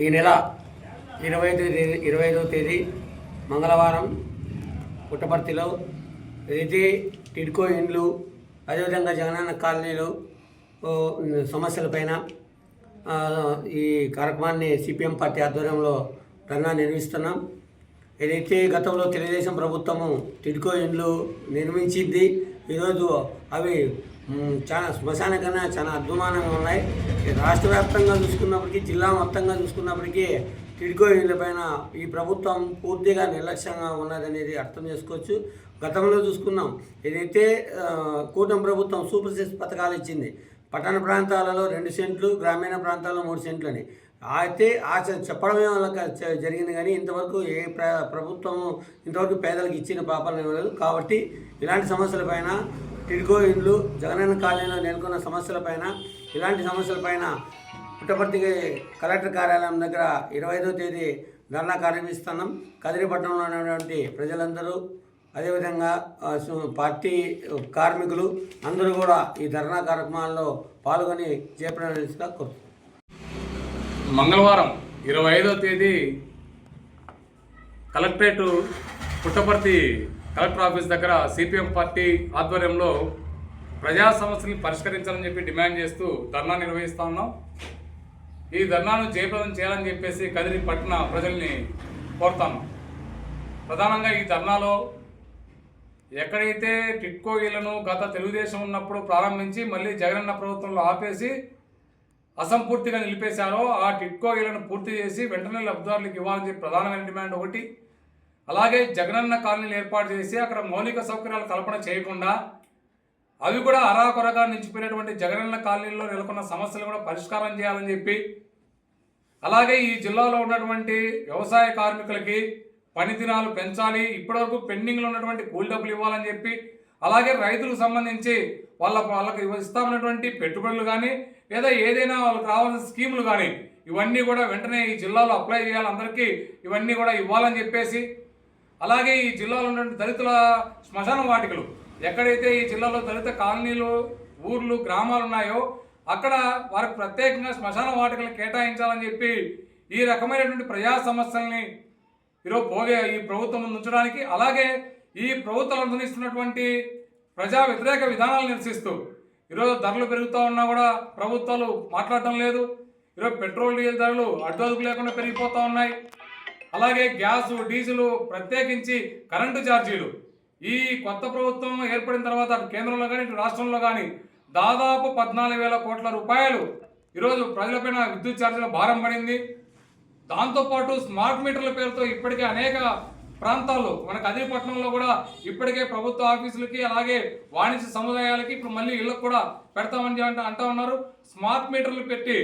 ఈ నెల ఇరవై తేదీ ఇరవై ఐదవ తేదీ మంగళవారం పుట్టపర్తిలో ఏదైతే టిడ్కో ఇండ్లు అదేవిధంగా జగనన్న కాలనీలు సమస్యలపైన ఈ కార్యక్రమాన్ని సిపిఎం పార్టీ ఆధ్వర్యంలో ధర్నా నిర్మిస్తున్నాం ఏదైతే గతంలో తెలుగుదేశం ప్రభుత్వము టిడ్కో ఇండ్లు నిర్మించింది ఈరోజు అవి చాలా శ్మశాన కన్నా చాలా అద్భుమానంగా ఉన్నాయి. రాష్ట్ర వ్యాప్తంగా చూసుకున్నప్పటికీ జిల్లా మొత్తంగా చూసుకున్నప్పటికీ టిడ్కో ఇండ్ల పైన ఈ ప్రభుత్వం పూర్తిగా నిర్లక్ష్యంగా ఉన్నదనేది అర్థం చేసుకోవచ్చు. గతంలో చూసుకున్నాం ఏదైతే కూటమి ప్రభుత్వం సూపర్ సిక్స్ పథకాలు ఇచ్చింది పట్టణ ప్రాంతాలలో రెండు సెంట్లు గ్రామీణ ప్రాంతాల్లో మూడు సెంట్లు అని. అయితే ఆ చెప్పడమే వాళ్ళకి జరిగింది కానీ ఇంతవరకు ఏ ప్ర ప్రభుత్వము ఇంతవరకు పేదలకు ఇచ్చిన పాపాలు ఇవ్వలేదు కాబట్టి ఇలాంటి సమస్యలపైన టిడ్కో ఇండ్లు జగనన్న కాలనీలో నెలకొన్న సమస్యలపైన ఇలాంటి సమస్యలపైన పుట్టపర్తి కలెక్టర్ కార్యాలయం దగ్గర ఇరవై ఐదో తేదీ ధర్నా కార్యమిస్తున్నాం కదిరిపట్నంలో ఉన్నటువంటి ప్రజలందరూ అదేవిధంగా పార్టీ కార్మికులు అందరూ కూడా ఈ ధర్నా కార్యక్రమాల్లో పాల్గొని చేపట్టాల్సిందిగా కోరుతున్నాం. మంగళవారం ఇరవై ఐదో తేదీ కలెక్టరేటు పుట్టపర్తి కలెక్టర్ ఆఫీస్ దగ్గర సిపిఎం పార్టీ ఆధ్వర్యంలో ప్రజా సమస్యలను పరిష్కరించాలని చెప్పి డిమాండ్ చేస్తూ ధర్నా నిర్వహిస్తా ఉన్నాం. ఈ ధర్నాను జయప్రదం చేయాలని చెప్పేసి కదిరి పట్టణ ప్రజల్ని కోరుతాను ప్రధానంగా ఈ ధర్నాలో ఎక్కడైతే టిట్కో ఇళ్ళను గత తెలుగుదేశం ఉన్నప్పుడు ప్రారంభించి మళ్ళీ జగనన్న ప్రభుత్వంలో ఆపేసి అసంపూర్తిగా నిలిపేశారో ఆ టిట్కో ఇళ్ళను పూర్తి చేసి వెంటనే లబ్ధిదారులకు ఇవ్వాలని చెప్పి ప్రధానమైన డిమాండ్ ఒకటి. అలాగే జగనన్న కాలనీలు ఏర్పాటు చేసి అక్కడ మౌలిక సౌకర్యాలు కల్పన చేయకుండా అవి కూడా అరాకొరగా నిలిచిపోయినటువంటి జగనన్న కాలనీలో నెలకొన్న సమస్యలు కూడా పరిష్కారం చేయాలని చెప్పి అలాగే ఈ జిల్లాలో ఉన్నటువంటి వ్యవసాయ కార్మికులకి పనిదినాలు పెంచాలి ఇప్పటివరకు పెండింగ్లో ఉన్నటువంటి కూలి డబ్బులు ఇవ్వాలని చెప్పి అలాగే రైతులకు సంబంధించి వాళ్ళ వాళ్ళకి ఇస్తామన్నటువంటి పెట్టుబడులు కానీ లేదా ఏదైనా వాళ్ళకి రావాల్సిన స్కీములు కానీ ఇవన్నీ కూడా వెంటనే ఈ జిల్లాలో అప్లై చేయాలి అందరికీ ఇవన్నీ కూడా ఇవ్వాలని చెప్పేసి అలాగే ఈ జిల్లాలో ఉన్నటువంటి దళితుల శ్మశాన వాటికలు ఎక్కడైతే ఈ జిల్లాలో దళిత కాలనీలు ఊర్లు గ్రామాలు ఉన్నాయో అక్కడ వారికి ప్రత్యేకంగా శ్మశాన వాటికలు కేటాయించాలని చెప్పి ఈ రకమైనటువంటి ప్రజా సమస్యల్ని ఈరోజు పోగే ఈ ప్రభుత్వం ముందు ఉంచడానికి అలాగే ఈ ప్రభుత్వం అనుసరిస్తున్నటువంటి ప్రజా వ్యతిరేక విధానాలు నిరసిస్తూ ఈరోజు ధరలు పెరుగుతూ ఉన్నా కూడా ప్రభుత్వాలు మాట్లాడటం లేదు. ఈరోజు పెట్రోల్ డీజిల్ ధరలు అడ్డు లేకుండా పెరిగిపోతూ ఉన్నాయి. అలాగే గ్యాసు డీజిల్ ప్రత్యేకించి కరెంటు ఛార్జీలు. ఈ కొత్త ప్రభుత్వం ఏర్పడిన తర్వాత కేంద్రంలో కానీ ఇటు రాష్ట్రంలో కానీ దాదాపు పద్నాలుగు వేల కోట్ల రూపాయలు ఈరోజు ప్రజలపైన విద్యుత్ ఛార్జీల భారం పడింది. దాంతోపాటు స్మార్ట్ మీటర్ల పేరుతో ఇప్పటికే అనేక ప్రాంతాల్లో మన కదిరిపట్నంలో కూడా ఇప్పటికే ప్రభుత్వ ఆఫీసులకి అలాగే వాణిజ్య సముదాయాలకి ఇప్పుడు మళ్ళీ ఇళ్ళకు కూడా పెడతామని అంట అంటా ఉన్నారు. స్మార్ట్ మీటర్లు పెట్టి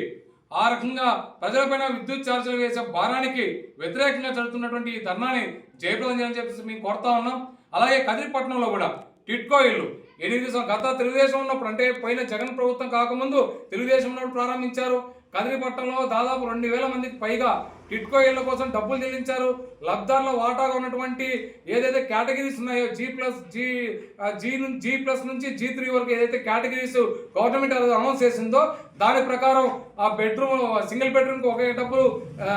ఆ రకంగా ప్రజలపైన విద్యుత్ ఛార్జీలు వేసే భారానికి వ్యతిరేకంగా జరుగుతున్నటువంటి ఈ ధర్నాని జయప్రదం చేయాలని చెప్పేసి మేము కోరుతా ఉన్నాం. అలాగే కదిరిపట్నంలో కూడా టిట్కో ఇల్లు ఎనిమిది గత తెలుగుదేశం ఉన్నప్పుడు అంటే పోయిన జగన్ ప్రభుత్వం కాకముందు తెలుగుదేశం ఉన్నప్పుడు ప్రారంభించారు. కదిరిపట్నంలో దాదాపు రెండు వేల మందికి పైగా టిట్కో ఇళ్ళ కోసం డబ్బులు చెల్లించారు. లబ్ధార్ల వాటాగా ఉన్నటువంటి ఏదైతే కేటగిరీస్ ఉన్నాయో జీ ప్లస్ జీ జీ నుంచి జీ ప్లస్ నుంచి జీ త్రీ వరకు ఏదైతే కేటగిరీస్ గవర్నమెంట్ అనౌన్స్ చేసిందో దాని ప్రకారం ఆ బెడ్రూమ్ సింగిల్ బెడ్రూమ్కి ఒకే డబ్బు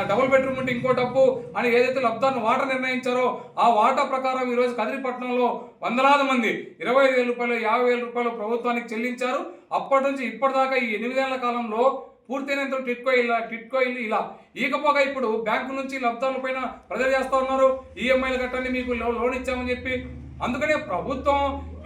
డబుల్ బెడ్రూమ్ ఉంటే ఇంకో డబ్బు. అని ఏదైతే లబ్ధాన్ని వాటా నిర్ణయించారో ఆ వాటా ప్రకారం ఈరోజు కదిరిపట్నంలో వందలాది మంది ఇరవై ఐదు వేల రూపాయలు యాభై వేల రూపాయలు ప్రభుత్వానికి చెల్లించారు. అప్పటి నుంచి ఇప్పటిదాకా ఈ ఎనిమిదేళ్ళ కాలంలో పూర్తయినంత టిట్కో ఇలా టిట్కో ఇల్లు ఇలా. ఈకపోగా ఇప్పుడు బ్యాంకు నుంచి లబ్ధాల పైన ప్రజలు చేస్తా ఉన్నారు. ఈఎంఐలు కట్టండి మీకు లోన్ ఇచ్చామని చెప్పి. అందుకనే ప్రభుత్వం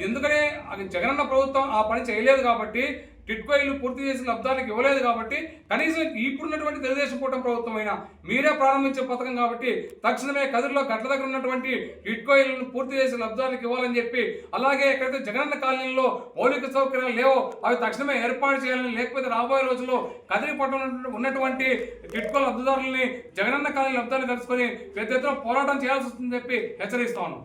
ఎందుకనే అది జగనన్న ప్రభుత్వం ఆ పని చేయలేదు కాబట్టి టిట్కో ఇల్లు పూర్తి చేసిన లబ్ధానికి ఇవ్వలేదు కాబట్టి కనీసం ఇప్పుడున్నటువంటి తెలుగుదేశం కూటమి ప్రభుత్వం అయినా మీరే ప్రారంభించే పథకం కాబట్టి తక్షణమే కదిరిలో గట్ల దగ్గర ఉన్నటువంటి టిట్కో పూర్తి చేసిన లబ్ధానికి ఇవ్వాలని చెప్పి అలాగే ఎక్కడైతే జగనన్న కాలనీలో మౌలిక సౌకర్యాలు లేవో అవి తక్షణమే ఏర్పాటు చేయాలని లేకపోతే రాబోయే రోజుల్లో కదిరి పట్టణంలో ఉన్నటువంటి టిట్కో లబ్ధిదారులని జగనన్న కాలనీ లబ్ధాన్ని తెలుసుకొని పెద్ద ఎత్తున పోరాటం చేయాల్సి వస్తుందని చెప్పి హెచ్చరిస్తాను